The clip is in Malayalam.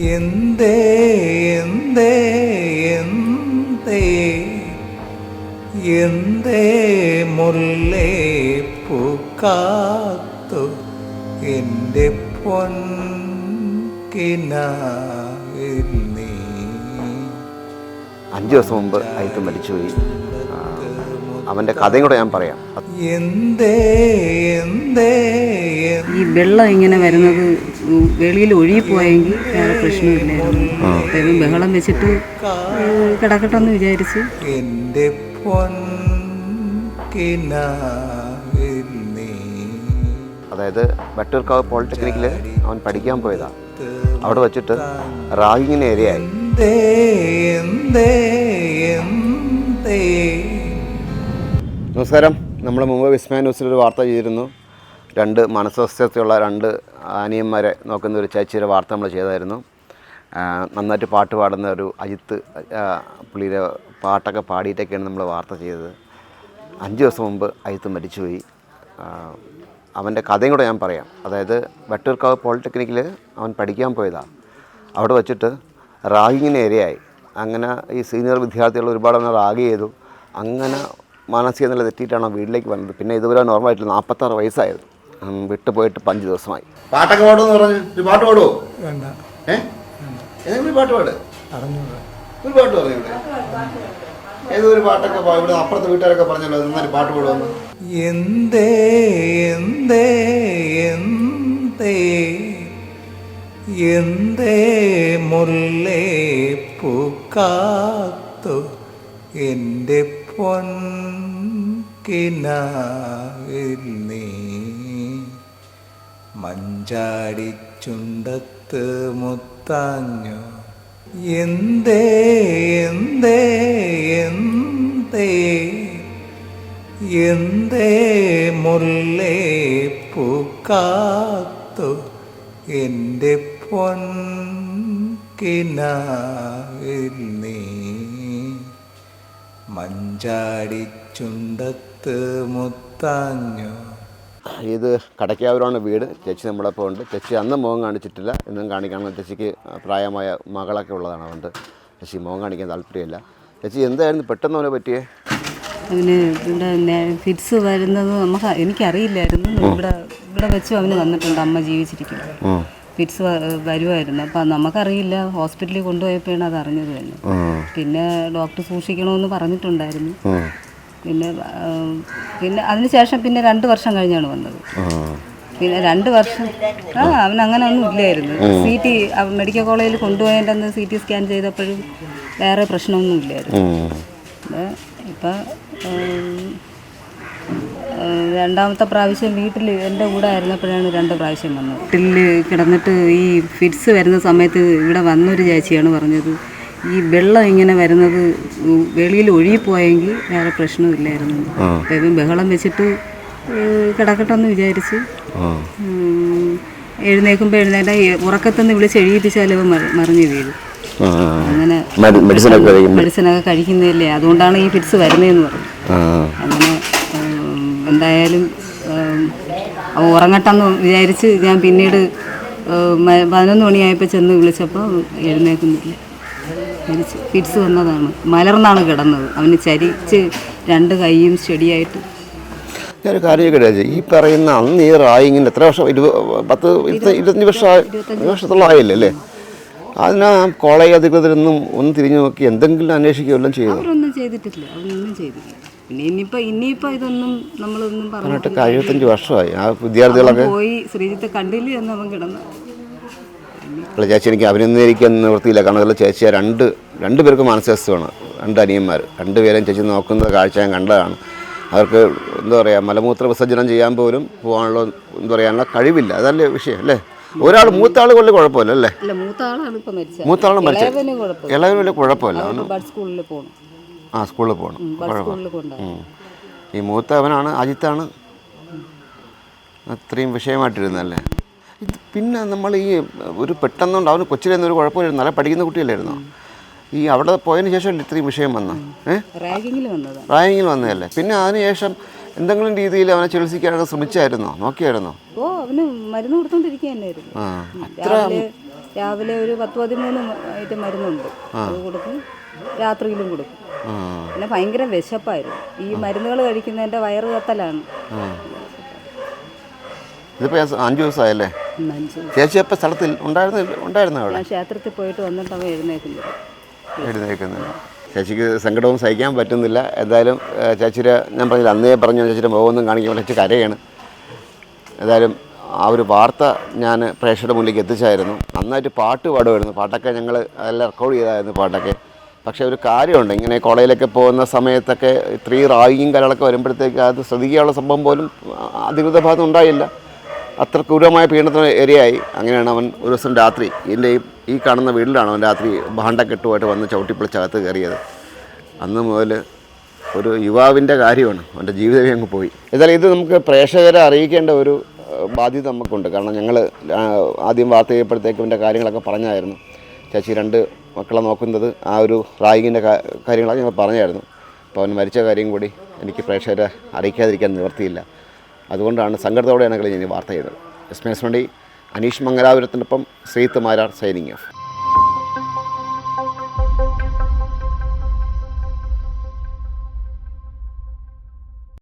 എന്തേ എന്തേ എന്തേ എന്തേ മുല്ലേ പൂക്കാത്തു എന്റെ പൊൻ അഞ്ച് ദിവസം മുമ്പ് അയത്ത് മരിച്ചുപോയി. അവന്റെ കഥയും കൂടെ ഞാൻ പറയാം. എന്തേ എന്തേ എന്തേ. ഈ വെള്ളം ഇങ്ങനെ വരുന്നത് വെളിയിൽ ഒഴുകിപ്പോയെങ്കിൽ വേറെ പ്രശ്നമില്ലായിരുന്നു. ബഹളം വെച്ചിട്ട് കിടക്കട്ടെ എന്ന് വിചാരിച്ച്. എന്റെ അതായത് വട്ടൂർക്കാവ് പോളിടെക്നിക്കിൽ അവൻ പഠിക്കാൻ പോയതാ. അവിടെ വെച്ചിട്ട് റാഗിങ്ങിന് ഇരയായി. എന്തേ എന്തേ എന്തേ. നമസ്കാരം. നമ്മൾ മുമ്പ് വിസ്മയ ന്യൂസിൽ ഒരു വാർത്ത ചെയ്തിരുന്നു. രണ്ട് മനസ്വസ്ഥതയുള്ള രണ്ട് ആനിയന്മാരെ നോക്കുന്ന ഒരു ചേച്ചിയുടെ വാർത്ത നമ്മൾ ചെയ്തായിരുന്നു. നന്നായിട്ട് പാട്ട് പാടുന്ന ഒരു അജിത്ത് പുള്ളിയുടെ പാട്ടൊക്കെ പാടിയിട്ടൊക്കെയാണ് നമ്മൾ വാർത്ത ചെയ്തത്. അഞ്ച് ദിവസം മുമ്പ് അജിത്ത് മരിച്ചുപോയി. അവന്റെ കഥയും കൂടെ ഞാൻ പറയാം. അതായത് വട്ടൂർക്കാവ് പോളിടെക്നിക്കിൽ അവൻ പഠിക്കാൻ പോയതാണ് അവിടെ വച്ചിട്ട് റാഗിങ്ങിന് ഇരയായി. അങ്ങനെ ഈ സീനിയർ വിദ്യാർത്ഥികൾ ഒരുപാട് അവനെ റാഗ് ചെയ്തു. അങ്ങനെ മാനസിക നില തെറ്റിയിട്ടാണ് വീട്ടിലേക്ക് വന്നത്? പിന്നെ ഇതുവരെ നോർമലായിട്ട് നാൽപ്പത്താറ് വയസ്സായിരുന്നു ഉം, വിട്ടു പോയിട്ട് അഞ്ച് ദിവസമായി. പാട്ടൊക്കെ പാടുമെന്ന് പറഞ്ഞു ഒരു പാട്ട് പാടുമോ വേണ്ട. ഏതെങ്കിലും ഒരു പാട്ട് പാട്? ഒരു പാട്ട് പറഞ്ഞു ഇവിടെ. ഏതൊരു പാട്ടൊക്കെ ഇവിടെ അപ്പുറത്തെ വീട്ടുകാരൊക്കെ പറഞ്ഞല്ലോ നന്നായിട്ട് പാട്ട് പാടുമെന്ന് എന്തേ എന്തേ എന്തേ എന്തേ മുല്ലേ പൂക്കാത്തു എന്റെ പൊൻകിനാവിൽ നീ മഞ്ചാടി ചുണ്ടത്ത് മുത്താഞ്ഞു. എന്തേ എന്തേ എന്തേ മുല്ലേ പൂക്കാത്തു എന്റെ പൊൻകിനാവിൽ നീ മഞ്ചാടി ചുണ്ടത്ത് മുത്താഞ്ഞു. ഇത് കടക്കാവൂരാണ് വീട്. ചേച്ചി നമ്മളപ്പോൾ ഉണ്ട്. ചേച്ചി അന്ന് മുഖം കാണിച്ചിട്ടില്ല. എന്നും കാണിക്കണം ചേച്ചിക്ക് പ്രായമായ മകളൊക്കെ ഉള്ളതാണ് അതുകൊണ്ട് ചേച്ചി മുഖം കാണിക്കാൻ താല്പര്യമില്ല. ചേച്ചി എന്തായിരുന്നു? പെട്ടെന്ന് അവനെ പറ്റിയേ? അവന് ഇവിടെ ഫിറ്റ്സ് വരുന്നത് നമുക്ക് എനിക്കറിയില്ലായിരുന്നു. ഇവിടെ ഇവിടെ വെച്ചും അവന് വന്നിട്ടുണ്ട് അമ്മ ജീവിച്ചിരിക്കുന്നത് ഫിറ്റ്സ് വരുമായിരുന്നു അപ്പം നമുക്കറിയില്ല ഹോസ്പിറ്റലിൽ കൊണ്ടുപോയപ്പോഴാണ് അത് അറിഞ്ഞത് തന്നെ പിന്നെ ഡോക്ടർ സൂക്ഷിക്കണമെന്ന് പറഞ്ഞിട്ടുണ്ടായിരുന്നു. പിന്നെ പിന്നെ അതിനുശേഷം പിന്നെ രണ്ട് വർഷം കഴിഞ്ഞാണ് വന്നത്. പിന്നെ രണ്ട് വർഷം ആ അവൻ അങ്ങനെ ഒന്നും ഇല്ലായിരുന്നു സി ടി മെഡിക്കൽ കോളേജിൽ കൊണ്ടുപോയതിന്റെ അന്ന് സി ടി സ്കാൻ ചെയ്തപ്പോഴും വേറെ പ്രശ്നമൊന്നും ഇല്ലായിരുന്നു. ഇപ്പം രണ്ടാമത്തെ പ്രാവശ്യം വീട്ടിൽ എന്റെ കൂടെ ആയിരുന്നപ്പോഴാണ് രണ്ട് പ്രാവശ്യം വന്നത്. വീട്ടിൽ കിടന്നിട്ട് ഈ ഫിറ്റ്സ് വരുന്ന സമയത്ത് ഇവിടെ വന്നൊരു ചേച്ചിയാണ് പറഞ്ഞത്. ഈ വെള്ളം ഇങ്ങനെ വരുന്നത് വെളിയിൽ ഒഴുകിപ്പോയെങ്കിൽ വേറെ പ്രശ്നമില്ലായിരുന്നു അപ്പം ബഹളം വെച്ചിട്ട് കിടക്കട്ടെ കിടക്കട്ടെന്ന് വിചാരിച്ച് എഴുന്നേക്കുമ്പോൾ എഴുന്നേൽക്കുമ്പോൾ എഴുന്നേറ്റ ഉറക്കത്തുനിന്ന് വിളിച്ച് എഴുതിപ്പിച്ചാൽ ഇവ മറിഞ്ഞു വീഴും. അങ്ങനെ മെഡിസിനൊക്കെ കഴിക്കുന്നതല്ലേ അതുകൊണ്ടാണ് ഈ ഫിറ്റ്സ് വരുന്നതെന്ന് പറഞ്ഞു അങ്ങനെ എന്തായാലും അവ ഉറങ്ങട്ടെന്ന് വിചാരിച്ച് ഞാൻ പിന്നീട് പതിനൊന്ന് മണിയായപ്പോൾ ചെന്ന് വിളിച്ചപ്പോൾ എഴുന്നേക്കുന്നില്ല മരിച്ച് ഫിറ്റ്സ് വന്നതാണ്. മലർന്നാണ് കിടന്നത്. അവന് ചരിച്ച് രണ്ട് കൈയും ചെടിയായിട്ട്. ഞാനൊരു കാര്യം ചേച്ചി ഈ പറയുന്ന അന്ന് ഈ റായിങ്ങിന് എത്ര വർഷം? ഇരുപത് പത്ത് ഇരുപത്തി ഇരുപത്തഞ്ച് വർഷം വർഷത്തോളം ആയില്ലേ അല്ലേ? അതിന് കോളേജ് അധികൃതരൊന്നും ഒന്ന് തിരിഞ്ഞു നോക്കി എന്തെങ്കിലും അന്വേഷിക്കുകയെല്ലാം ചെയ്തു? അവരൊന്നും ചെയ്തിട്ടില്ല. അവരൊന്നും ചെയ്തില്ല. പിന്നെ ഇനിയിപ്പോൾ ഇനിയിപ്പോൾ ഇതൊന്നും നമ്മളൊന്നും പറഞ്ഞിട്ട് എഴുപത്തഞ്ച് വർഷമായി. ആ വിദ്യാർത്ഥികളൊക്കെ പോയി ശ്രീജിത്തെ കണ്ടില്ല എന്ന് അവൻ കിടന്നു. അല്ല ചേച്ചി എനിക്ക് അഭിനന്ദിക്കാൻ നിവൃത്തിയില്ല. കാരണം അതിൽ ചേച്ചി രണ്ട് രണ്ട് പേർക്ക് മാനസികസ്ഥമാണ് രണ്ട് അനിയന്മാർ രണ്ടുപേരും ചേച്ചി നോക്കുന്ന കാഴ്ച ഞാൻ കണ്ടതാണ്. അവർക്ക് എന്താ പറയുക മലമൂത്ര വിസർജനം ചെയ്യാൻ പോലും പോകാനുള്ള എന്താ പറയാനുള്ള കഴിവില്ല. അതല്ലേ വിഷയം അല്ലേ? ഒരാൾ മൂത്ത ആൾ കൊല്ലം കുഴപ്പമില്ല അല്ലേ? മൂത്ത ആളാണ് മരിച്ചത്. മൂത്ത ആളും മരിച്ചത്. എല്ലാവരും വലിയ കുഴപ്പമില്ല. സ്കൂളിൽ പോകണം ആ സ്കൂളിൽ പോകണം ഈ സ്കൂളിൽ അവനാണ്. ഈ മൂത്തവനാണ് അജിത്താണ്. അത്രയും വിഷയമായിട്ടിരുന്നല്ലേ ഇത് പിന്നെ നമ്മൾ ഈ ഒരു പെട്ടെന്നുണ്ട് അവന് കൊച്ചിലെന്ന് ഒരു കുഴപ്പമില്ലായിരുന്നു. നല്ല പഠിക്കുന്ന കുട്ടിയല്ലായിരുന്നോ? ഈ അവിടെ പോയതിന് ശേഷം ഇത്രയും വിഷയം വന്ന? റാങ്കിങ്ങിൽ വന്നതല്ലേ? പിന്നെ അതിനുശേഷം എന്തെങ്കിലും രീതിയിൽ അവനെ ചികിത്സിക്കാനൊക്കെ ശ്രമിച്ചായിരുന്നോ? നോക്കിയായിരുന്നോ? ഓ അവന് മരുന്ന് കൊടുത്തോണ്ടിരിക്കുക ആ രാവിലെ രാവിലെ ഒരു പത്ത് പതിമൂന്ന് ആയിട്ട് മരുന്നുണ്ട്. അത് കൊടുക്കും രാത്രിയിലും കൊടുക്കും. പിന്നെ ഭയങ്കര വിശപ്പായിരുന്നു. ഈ മരുന്നുകൾ കഴിക്കുന്നതിന്റെ വയറ് കത്തലാണ്. അഞ്ച് ദിവസമായല്ലേ? ചേച്ചി സ്ഥലത്തിൽ ഉണ്ടായിരുന്നു അവിടെ? ക്ഷേത്രത്തിൽ പോയിട്ട് വന്നിട്ട് അവൻ എഴുന്നേക്കുന്നത് എഴുന്നേക്കുന്നത് ചേച്ചിക്ക് സങ്കടവും സഹിക്കാൻ പറ്റുന്നില്ല. എന്തായാലും ചേച്ചിയുടെ ഞാൻ പറഞ്ഞില്ല അന്നേ പറഞ്ഞു ചേച്ചിയുടെ മുഖമൊന്നും കാണിക്കുമ്പോൾ ചേച്ചി കരയാണ്. എന്തായാലും ആ ഒരു വാർത്ത ഞാൻ പ്രേക്ഷകരുടെ മുന്നിലേക്ക് എത്തിച്ചായിരുന്നു. നന്നായിട്ട് പാട്ട് പാടുമായിരുന്നു. പാട്ടൊക്കെ ഞങ്ങൾ അതെല്ലാം റെക്കോർഡ് ചെയ്തായിരുന്നു പാട്ടൊക്കെ. പക്ഷേ ഒരു കാര്യമുണ്ട്. ഇങ്ങനെ കോളേജിലൊക്കെ പോകുന്ന സമയത്തൊക്കെ ഇത്രയും റാഗിയും കാര്യങ്ങളൊക്കെ വരുമ്പോഴത്തേക്ക് അത് ശ്രദ്ധിക്കാനുള്ള സംഭവം പോലും അധികൃത ഭാഗത്ത് ഉണ്ടായില്ല. അത്ര ക്രൂരമായ പീഡനത്തിന് ഇരയായി. അങ്ങനെയാണ് അവൻ ഒരു ദിവസം രാത്രി എന്റെ ഈ- കാണുന്ന വീട്ടിലാണ് അവൻ രാത്രി ഭാണ്ടക്കെട്ടുമായിട്ട് വന്ന് ചവിട്ടിപ്പിളിച്ചകത്ത് കയറിയത്. അന്ന് മുതൽ ഒരു യുവാവിന്റെ കാര്യമാണ്. അവന്റെ ജീവിതമേ അങ്ങ് പോയി. എന്നാലും ഇത് നമുക്ക് പ്രേക്ഷകരെ അറിയിക്കേണ്ട ഒരു ബാധ്യത നമുക്കുണ്ട്. കാരണം ഞങ്ങൾ ആദ്യം വാർത്ത ചെയ്യപ്പോഴത്തേക്കും കാര്യങ്ങളൊക്കെ പറഞ്ഞായിരുന്നു. ചേച്ചി രണ്ട് മക്കളെ നോക്കുന്നത് ആ ഒരു റായിങ്ങിന്റെ കാര്യങ്ങളൊക്കെ ഞങ്ങൾ പറഞ്ഞായിരുന്നു. അപ്പോൾ അവൻ മരിച്ച കാര്യം കൂടി എനിക്ക് പ്രേക്ഷകരെ അറിയിക്കാതിരിക്കാൻ നിവർത്തിയില്ല. അതുകൊണ്ടാണ് സങ്കടത്തോടെയാണ് ഞങ്ങൾ ഇനി വാർത്ത ചെയ്തത്. എസ് മി എസ് വണ്ടി അനീഷ് മംഗലാപുരത്തിനൊപ്പം ശ്രീത്ത് മാരാർ സൈനിങ് ഓഫ്.